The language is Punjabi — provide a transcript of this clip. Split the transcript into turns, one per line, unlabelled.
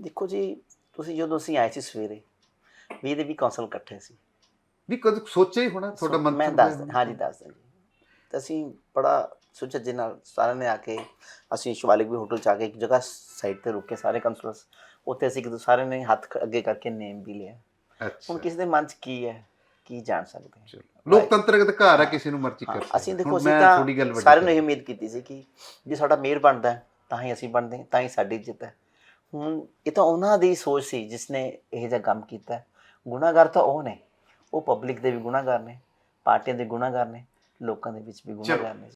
ਦੇਖੋ ਜੀ ਤੁਸੀਂ ਜਦੋਂ ਅਸੀਂ ਆਏ ਸੀ ਸਵੇਰੇ ਵੀ ਇਹਦੇ ਵੀ ਕੌਂਸਲ ਇਕੱਠੇ ਸੀ।
ਵੀ ਕਦ ਸੋਚਿਆ ਹੀ ਹੋਣਾ ਤੁਹਾਡਾ ਮਨ
ਮੈਂ ਦੱਸ ਦਿਆਂ- ਹਾਂਜੀ ਦੱਸ ਦਿਆਂ ਜੀ। ਤਾਂ ਅਸੀਂ ਬੜਾ ਸੁਚੱਜੇ ਨਾਲ ਸਾਰਿਆਂ ਨੇ ਆ ਕੇ ਅਸੀਂ ਸ਼ਿਵਾਲਿਕ ਵੀ ਹੋਟਲ ਚ ਆ ਕੇ ਇੱਕ ਜਗ੍ਹਾ ਸਾਈਡ ਤੇ ਰੁਕ ਕੇ ਸਾਰੇ ਕਾਉਂਸਲਰਸ ਉੱਥੇ ਅਸੀਂ ਕਿਦੋਂ ਸਾਰਿਆਂ ਨੇ ਹੱਥ ਕ- ਅੱਗੇ ਕਰਕੇ ਨੇਮ ਵੀ ਲਿਆ।
ਅੱਛਾ।
ਹੁਣ ਕਿਸੇ ਦੇ ਮਨ ਚ ਕੀ ਹੈ ਕੀ ਜਾਣ ਸਕਦੇ ਹਾਂ।
ਚਲੋ। ਲੋਕਤੰਤਰਕ ਅਧਿਕਾਰ ਹੈ ਕਿਸੇ ਨੂੰ ਮਰਜ਼ੀ ਕਰ
ਅਸੀਂ ਦੇਖੋ ਅਸੀਂ ਤਾਂ ਸਾਰਿਆਂ ਨੂੰ ਇਹ ਉਮੀਦ ਕੀਤੀ ਸੀ ਕਿ ਜੇ ਸਾਡਾ ਮੇਅਰ ਬਣਦਾ ਤਾਂ ਹੀ ਅਸੀਂ ਬਣਦੇ ਤਾਂ ਹੀ ਸਾਡੀ ਜਿੱਤ ਹੈ। ਹੁਣ ਇਹ ਤਾਂ ਉਹਨਾਂ ਦੀ ਸੋਚ ਸੀ ਜਿਸ ਨੇ ਇਹ ਜਿਹਾ ਕੰਮ ਕੀਤਾ ਗੁਨਾਹਗਰ ਤਾਂ ਉਹ ਨੇ। ਉਹ ਪਬਲਿਕ ਦੇ ਵੀ ਗੁਨਾਹਗਰ ਨੇ ਪਾਰਟੀਆਂ ਦੇ ਗੁਨਾਹਗਰ ਨੇ ਲੋਕਾਂ ਦੇ ਵਿੱਚ ਵੀ ਗੁਨਾਹਗਰ ਨੇ।